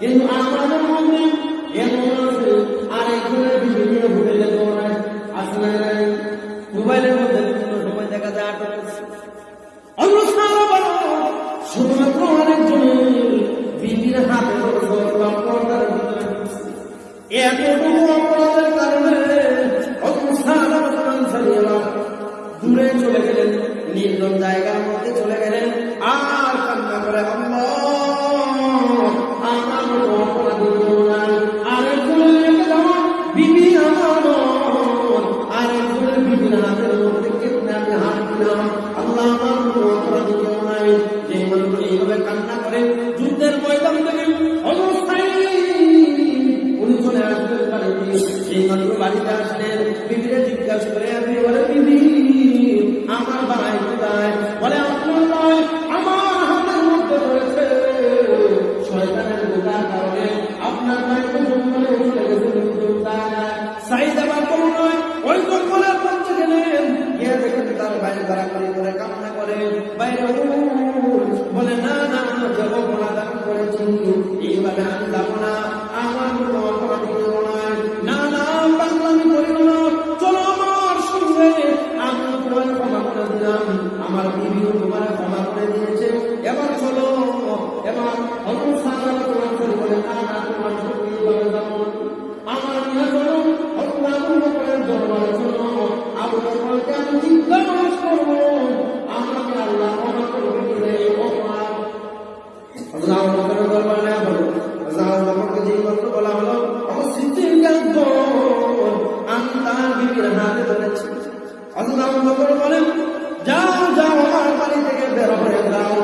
কিন্তু আসমানের মধ্যে এমন আছে আর একজনের বিভিন্ন হোটেলে তোমার আসলে মোবাইলের মধ্যে বিভিন্ন সময় দেখা যায় আটক শুধুমাত্র অনেকজনের বিবির হাতে এতটুকু অপরাধের কারণে দূরে চলে গেলেন, নির্জন জায়গার মধ্যে চলে গেলেন। আর কান্না করে অন্য আল্লাহ আমার কোনো এইভাবে কান্না করে যুদ্ধের ময়দান থেকে অবস্থায় উনি সেই মাত্র বাড়িতে আসলেন বিবিরে জিজ্ঞাসা করে আপনি বলে বিবি আমার ভাই বলে বলে না না আমরা জগৎ প্রদান করেছি। এইভাবে আমি যাব না উদাহরণ করে বলবার না হলো উদাহরণ নম্বরকে যেই মাত্র বলা হলো আমি তার বিবির হাতে ধরেছি আল্লাহ বকর বলেন, যাও যাও, আমার বাড়ি থেকে বের হয়ে যাও।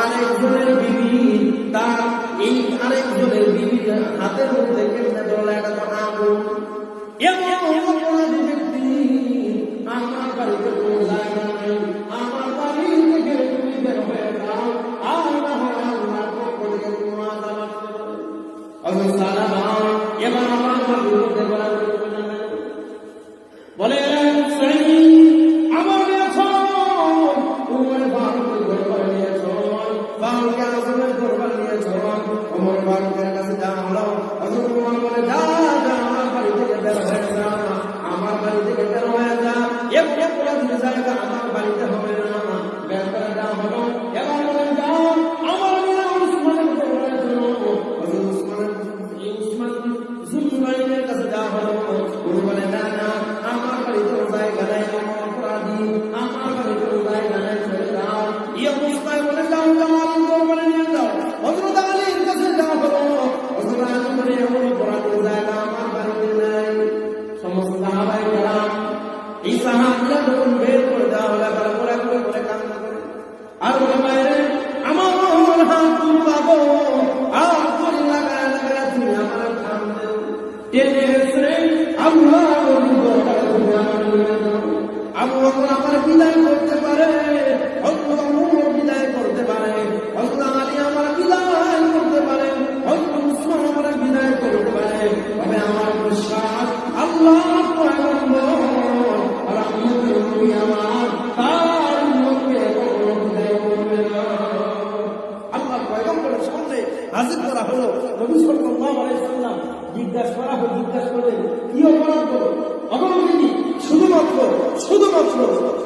আরেকজনের বিবি তার, এই আরেকজনের বিবির হাতের মধ্যে কেমনে ধরলে, এটা তো Cuando están. সাহাবিরা বের করে দেওয়া হলো, তারা আর ওরা আমার মহল তুমি পাবো আর আমার খান দেও। টেনে এসে আল্লাহ তুমি আমার আবু বকর আমার বিদায় করতে পারে। জিজ্ঞাস করবে কি অপরাধ করবে অপরাধ শুধুমাত্র শুধুমাত্র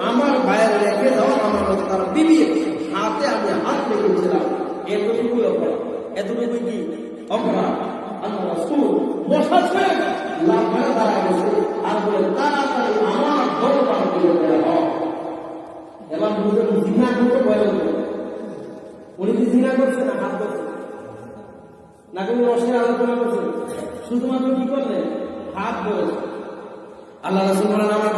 আমার ভাইয়ের রেখে যাওয়া আমার মতো তার বিবি হাতে আমি হাত রেখেছিলাম এতটুকুই অপরাধ, এতটুকুই কি অপরাধ? আল্লাহ রাসূল বসাছে লাফায় দাঁড়া গেছে আর বলে, তাড়াতাড়ি আমার দরবার দিয়ে দেওয়া এবার বুঝে জিনা করতে বলে, উনি কি জিনা করছে না হাত করছে না কোনো রসের আলোচনা করছেন শুধুমাত্র কি করলেন হাত ধরেছেন আল্লাহ রসুল বলেন আমার